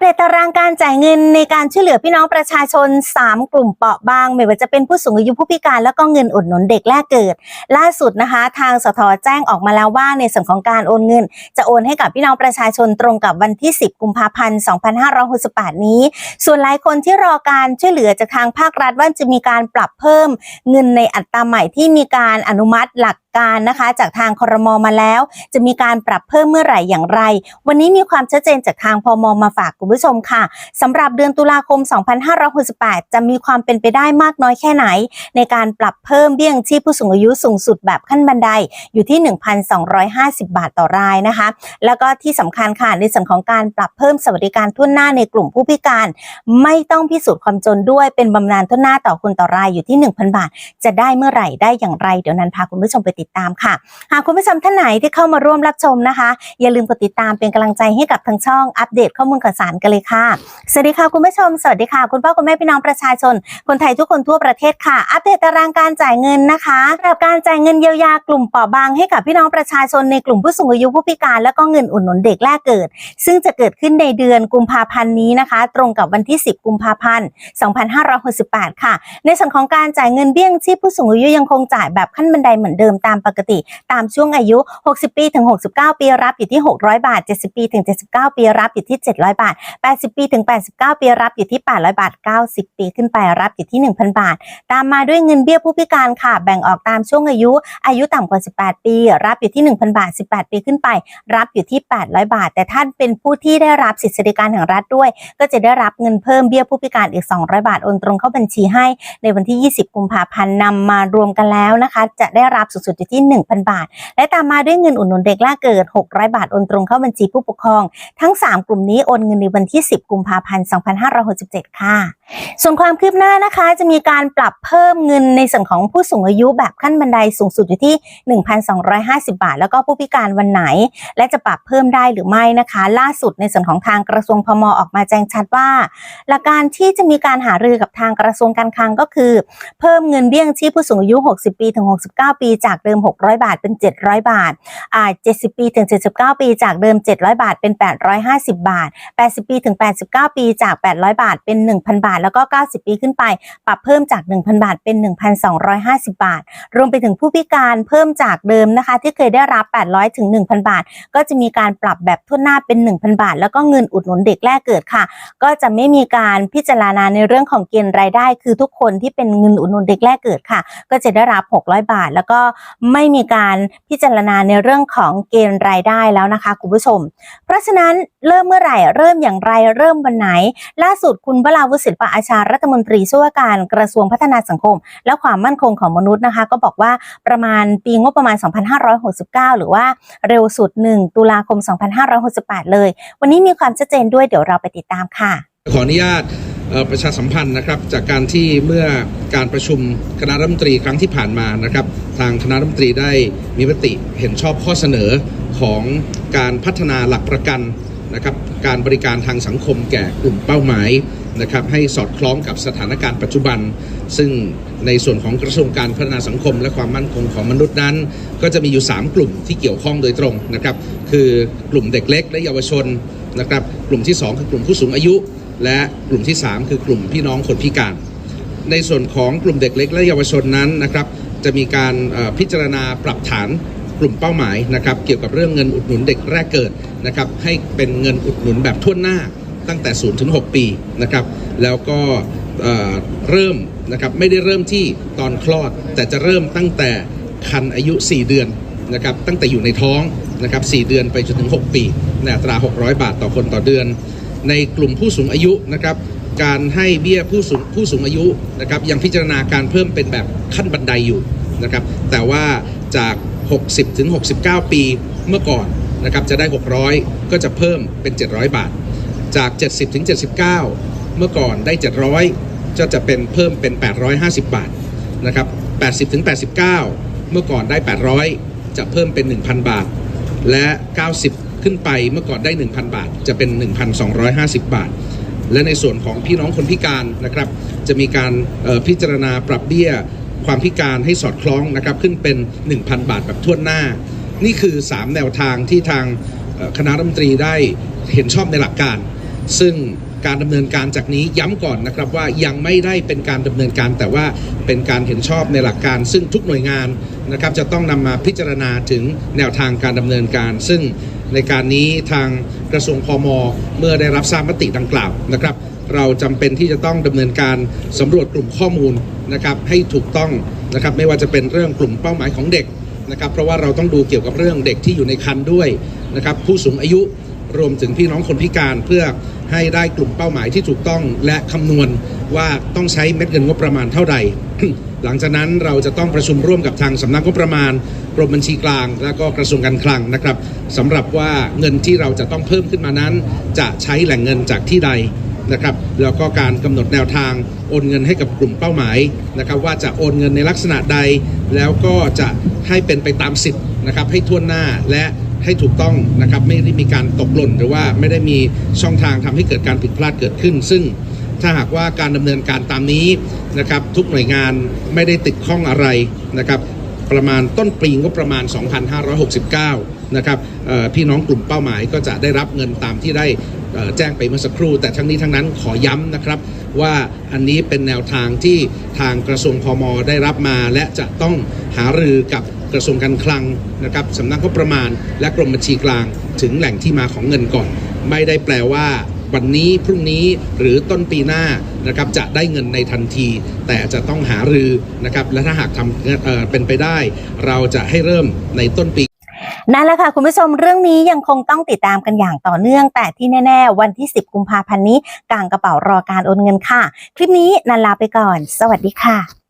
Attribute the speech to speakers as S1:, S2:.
S1: เดตตารางการจ่ายเงินในการช่วยเหลือพี่น้องประชาชน 3 กลุ่มเปราะบาง ไม่ว่าจะเป็นผู้สูงอายุผู้พิการแล้วก็เงินอุดหนุนเด็กแรกเกิด ล่าสุดนะคะ ทางสทแจ้งออกมาแล้วว่าในส่วนของการโอนเงิน จะโอนให้กับพี่น้องประชาชนตรงกับวันที่ 10 กุมภาพันธ์ 2568 นี้ ส่วนหลายคนที่รอการช่วยเหลือจากทางภาครัฐว่าจะมีการปรับเพิ่มเงินในอัตราใหม่ที่มีการอนุมัติหลักการนะคะจากทางครมมาแล้ว จะมีการปรับเพิ่มเมื่อไหร่อย่างไร วันนี้มีความชัดเจนจากทางพมมาฝากคุณผู้ชมค่ะสำหรับเดือนตุลาคม 2568 จะมีความเป็นไปได้มากน้อยแค่ไหน ในการปรับเพิ่มเบี้ยงชีพผู้สูงอายุสูงสุดแบบขั้นบันไดอยู่ที่ 1,250 บาทต่อรายนะคะ แล้วก็ที่สำคัญค่ะในส่วนของการปรับเพิ่มสวัสดิการทุนหน้าในกลุ่มผู้พิการ ไม่ต้องพิสูจน์ความจนด้วยเป็นบำนาญทุนหน้าต่อคนต่อรายอยู่ที่ 1,000 บาท จะได้เมื่อไหร่ได้อย่างไร เดี๋ยวนั้นพาคุณผู้ชมไปติดตามค่ะหากคุณผู้ชมท่านไหนที่เข้ามาร่วมรับชมนะคะ อย่าลืมกดติดตามเป็นกำลังใจให้กับทางช่องอัปเดตข้อมูลข่าวสารกันเลยค่ะ สวัสดีค่ะคุณผู้ชม สวัสดีค่ะ คุณพ่อคุณแม่พี่น้องประชาชน คนไทยทุกคนทั่วประเทศค่ะ อัปเดตตารางการจ่ายเงินนะคะสำหรับการจ่ายเงินเยียวยากลุ่มเปราะบางให้กับพี่น้องประชาชนในกลุ่มผู้สูงอายุผู้พิการ และก็เงินอุดหนุนเด็กแรกเกิด ซึ่งจะเกิดขึ้นในเดือนกุมภาพันธ์นี้นะคะ ตรงกับวันที่ 10 กุมภาพันธ์ 2568 ค่ะ ในส่วนของการจ่ายเงินเบี้ยงชีพผู้สูงอายุยังคงจ่ายแบบขั้นบันไดเหมือนเดิมตามปกติ ตามช่วงอายุ 60 ปีถึง 69 ปีรับอยู่ที่ 600 บาท 70 ปีถึง 79 ปีรับอยู่ที่ 700 บาท80 ปีถึง 89 ปีรับอยู่ที่ 800 บาท 90 ปีขึ้นไปรับอยู่ที่ 1,000 บาท ตามมาด้วยเงินเบี้ยผู้พิการค่ะ แบ่งออกตามช่วงอายุ อายุต่ำกว่า 18 ปี รับอยู่ที่ 1,000 บาท 18 ปีขึ้นไป รับอยู่ที่ 800 บาท แต่ท่านเป็นผู้ที่ได้รับสิทธิสวัสดิการแห่งรัฐด้วย ก็จะได้รับเงินเพิ่มเบี้ยผู้พิการอีก 200 บาทโอนตรงเข้าบัญชีให้ในวันที่ 20 กุมภาพันธ์นำมารวมกันแล้วนะคะ จะได้รับสุดอยู่ที่ 1,000 บาท และตามมาด้วยเงินอุดหนุนเด็กแรกเกิด 600 บาทโอนตรงเข้าบัญชีผู้ปกครอง ทั้ง 3 กลุ่มนี้โอนเงินในวันที่ 10 กุมภาพันธ์ 2567 ค่ะ ส่วนความคืบหน้านะคะจะมีการปรับเพิ่มเงินในส่วนของผู้สูงอายุแบบขั้นบันไดสูงสุดอยู่ที่ 1,250 บาท แล้วก็ผู้พิการวันไหน และจะปรับเพิ่มได้หรือไม่นะคะ ล่าสุดในส่วนของทางกระทรวงพมออกมาแจ้งชัดว่า หลักการที่จะมีการหารือกับทางกระทรวงการคลังก็คือ เพิ่มเงินเบี้ยงชีพผู้สูงอายุ 60 ปีถึง 69 ปี จากเดิม 600 บาทเป็น 700 บาทอ่า70 ปีถึง 79 ปี จากเดิม 700 บาทเป็น 850 บาท 80ปีถึง 89 ปีจาก 800 บาทเป็น 1,000 บาท แล้วก็ 90 ปีขึ้นไป ปรับเพิ่มจาก 1,000 บาทเป็น 1,250 บาท รวมไปถึงผู้พิการเพิ่มจากเดิมนะคะ ที่เคยได้รับ 800 ถึง 1,000 บาท ก็จะมีการปรับแบบทุนหน้าเป็น 1,000 บาท แล้วก็เงินอุดหนุนเด็กแรกเกิดค่ะ ก็จะไม่มีการพิจารณาในเรื่องของเกณฑ์รายได้ คือทุกคนที่เป็นเงินอุดหนุนเด็กแรกเกิดค่ะ ก็จะได้รับ 600 บาท แล้วก็ไม่มีการพิจารณาในเรื่องของเกณฑ์รายได้แล้วนะคะคุณผู้ชม เพราะฉะนั้นเริ่มเมื่อไหร่เริ่มอย่างไรเริ่มวันไหน ล่าสุดคุณวราวุฒิศิลปะอาชารัฐมนตรีช่วยว่าการกระทรวงพัฒนาสังคม และความมั่นคงของมนุษย์นะคะ ก็บอกว่าประมาณปีงบประมาณ 2569 หรือว่าเร็วสุด 1 ตุลาคม 2568 เลย วันนี้มีความชัดเจนด้วยเดี๋ยวเราไปติดตามค่ะ
S2: ขออนุญาตประชาสัมพันธ์นะครับจากการที่เมื่อการประชุมคณะรัฐมนตรีครั้งที่ผ่านมานะครับทางคณะรัฐมนตรีได้มีมติเห็นชอบข้อเสนอของการพัฒนาหลักประกัน นะครับการบริการทางสังคมแก่กลุ่มเป้าหมายนะครับให้สอดคล้องกับสถานการณ์ปัจจุบัน ซึ่งในส่วนของกระทรวงการพัฒนาสังคมและความมั่นคงของมนุษย์นั้น ก็จะมีอยู่ 3 กลุ่มที่เกี่ยวข้องโดยตรงนะครับคือกลุ่มเด็กเล็กและเยาวชนนะครับกลุ่มที่ 2 คือกลุ่มผู้สูงอายุ และกลุ่มที่ 3 คือกลุ่มพี่น้องคนพิการ ในส่วนของกลุ่มเด็กเล็กและเยาวชนนั้นนะครับจะมีการพิจารณาปรับฐาน กลุ่มเป้าหมายนะครับเกี่ยวกับเรื่องเงินอุดหนุนเด็กแรกเกิดนะครับให้เป็นเงินอุดหนุนแบบทั่วหน้าตั้งแต่0ถึง6ปีนะครับแล้วก็เเริ่มนะครับไม่ได้เริ่มที่ตอนคลอด แต่จะเริ่มตั้งแต่คันอายุ 4 เดือนนะครับตั้งแต่อยู่ในท้องนะครับ4เดือนไปจนถึง 6 ปีในอัตรา 600 บาทต่อคนต่อเดือน ในกลุ่มผู้สูงอายุนะครับการให้เบี้ยผู้สูงผู้สูงอายุนะครับยังพิจารณาการเพิ่มเป็นแบบขั้นบันไดอยู่นะครับแต่ว่าจาก 60ถึง69 ปีเมื่อก่อนนะครับจะได้ 600 ก็จะเพิ่มเป็น 700 บาท จาก 70ถึง79 เมื่อก่อนได้ 700จะจะเป็นเพิ่มเป็น 850 บาทนะครับ80ถึง89 เมื่อก่อนได้ 800 จะเพิ่มเป็น 1,000 บาท และ 90 ขึ้นไปเมื่อก่อนได้ 1,000 บาท จะเป็น 1,250 บาท และในส่วนของพี่น้องคนพิการนะครับ จะมีการพิจารณาปรับเบี้ย ความพิการให้สอดคล้องนะครับขึ้นเป็น 1,000 บาทแบบทั่วหน้า นี่คือ 3 แนวทางที่ทางคณะรัฐมนตรีได้เห็นชอบในหลักการ ซึ่งการดำเนินการจากนี้ย้ำก่อนนะครับว่ายังไม่ได้เป็นการดำเนินการ แต่ว่าเป็นการเห็นชอบในหลักการ ซึ่งทุกหน่วยงานนะครับจะต้องนำมาพิจารณาถึงแนวทางการดำเนินการ ซึ่งในการนี้ทางกระทรวงพมเมื่อได้รับทราบมติดังกล่าวนะครับ เราจำเป็นที่จะต้องดำเนินการสำรวจกลุ่มข้อมูลนะครับให้ถูกต้องนะครับไม่ว่าจะเป็นเรื่องกลุ่มเป้าหมายของเด็กนะครับเพราะว่าเราต้องดูเกี่ยวกับเรื่องเด็กที่อยู่ในครรภ์ด้วยนะครับผู้สูงอายุรวมถึงพี่น้องคนพิการเพื่อให้ได้กลุ่มเป้าหมายที่ถูกต้องและคำนวณว่าต้องใช้เม็ดเงินงบประมาณเท่าไหร่ หลังจากนั้นเราจะต้องประชุมร่วมกับทางสำนักงบประมาณกรมบัญชีกลาง และก็กระทรวงการคลังนะครับสำหรับว่าเงินที่เราจะต้องเพิ่มขึ้นมานั้น จะใช้แหล่งเงินจากที่ใด นะครับแล้วก็การกำหนดแนวทางโอนเงินให้กับกลุ่มเป้าหมายนะครับว่าจะโอนเงินในลักษณะใด แล้วก็จะให้เป็นไปตามสิทธิ์นะครับให้ทั่วหน้าและให้ถูกต้องนะครับไม่ได้มีการตกหล่นหรือว่าไม่ได้มีช่องทางทำให้เกิดการผิดพลาดเกิดขึ้น ซึ่งถ้าหากว่าการดำเนินการตามนี้นะครับทุกหน่วยงานไม่ได้ติดข้องอะไรนะครับประมาณต้นปีงบประมาณ 2569 นะครับพี่น้องกลุ่มเป้าหมายก็จะได้รับเงินตามที่ได้แจ้งไปเมื่อสักครู่ แต่ทั้งนี้ทั้งนั้นขอย้ำนะครับว่าอันนี้เป็นแนวทางที่ทางกระทรวงพมได้รับมา และจะต้องหารือกับกระทรวงการคลังนะครับสำนักงบประมาณ และกรมบัญชีกลาง ถึงแหล่งที่มาของเงินก่อน ไม่ได้แปลว่าวันนี้พรุ่งนี้หรือต้นปีหน้านะครับจะได้เงินในทันที แต่จะต้องหารือนะครับและถ้าหากทำเเป็นไปได้ เราจะให้เริ่มในต้นปี
S1: นั่นแหละค่ะ คุณผู้ชมเรื่องนี้ยังคงต้องติดตามกันอย่างต่อเนื่อง แต่ที่แน่ ๆ วันที่ 10 กุมภาพันธ์นี้กลางกระเป๋ารอการโอนเงินค่ะ คลิปนี้นันลาไปก่อน สวัสดีค่ะ